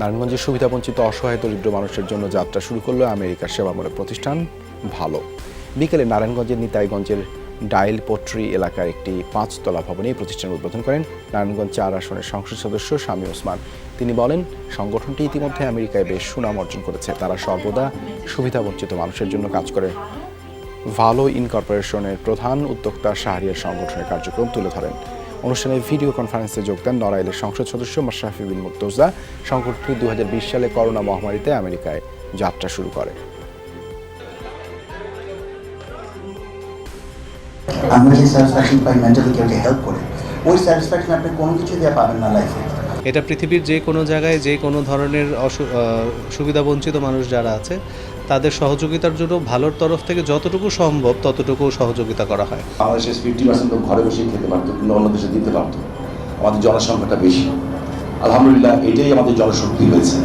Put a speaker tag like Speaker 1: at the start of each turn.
Speaker 1: নারায়ণগঞ্জের সুবিধাবঞ্চিত অসহায় দরিদ্র মানুষের জন্য যাত্রা শুরু করল আমেরিকার সেবামূলক প্রতিষ্ঠান ভালো। বিকেলে নারায়ণগঞ্জের নিতাইগঞ্জের ডাইল পট্রি এলাকার একটি পাঁচতলা ভবনে এই প্রতিষ্ঠান উদ্বোধন করেন নারায়ণগঞ্জ চার আসনের সংসদ সদস্য স্বামী ওসমান। তিনি বলেন, সংগঠনটি ইতিমধ্যে আমেরিকায় বেশ সুনাম অর্জন করেছে। তারা সর্বদা সুবিধাবঞ্চিত মানুষের জন্য কাজ করে। ভালো ইনকর্পোরেশনের প্রধান উদ্যোক্তা শাহরিয়ার সংগঠনের কার্যক্রম তুলে ধরেন। অনুষ্ঠানে ভিডিও কনফারেন্সে যোগ দেন নড়াইলের সংসদ সদস্য মাশরাফি বিন মুর্তজা। সংগঠনটি দু সালে করোনা মহামারীতে আমেরিকায় যাত্রা শুরু করে।
Speaker 2: আমরা যে স্যাটিসফ্যাকশন পাই মেন্টালি কেউকে হেল্প করে। ওই স্যাটিসফ্যাকশন আপনি কোনো কিছু দিয়ে পাবেন না লাইফে
Speaker 3: এটা পৃথিবীর যে কোনো জায়গায় যে কোনো ধরনের অসু- আহ, সুবিধাবঞ্চিত মানুষ যারা আছে তাদের সহযোগিতার জন্য ভালোর তরফ থেকে যতটুকু সম্ভব ততটুকু সহযোগিতা করা হয়।
Speaker 4: বাংলাদেশের ফিফটি পার্সেন্ট লোক ঘরে বসে খেতে পারতো, কিন্তু অন্য দেশে দিতে পারতো আমাদের জনসংখ্যাটা বেশি। আলহামদুলিল্লাহ, এটাই আমাদের জনশক্তি হয়েছে।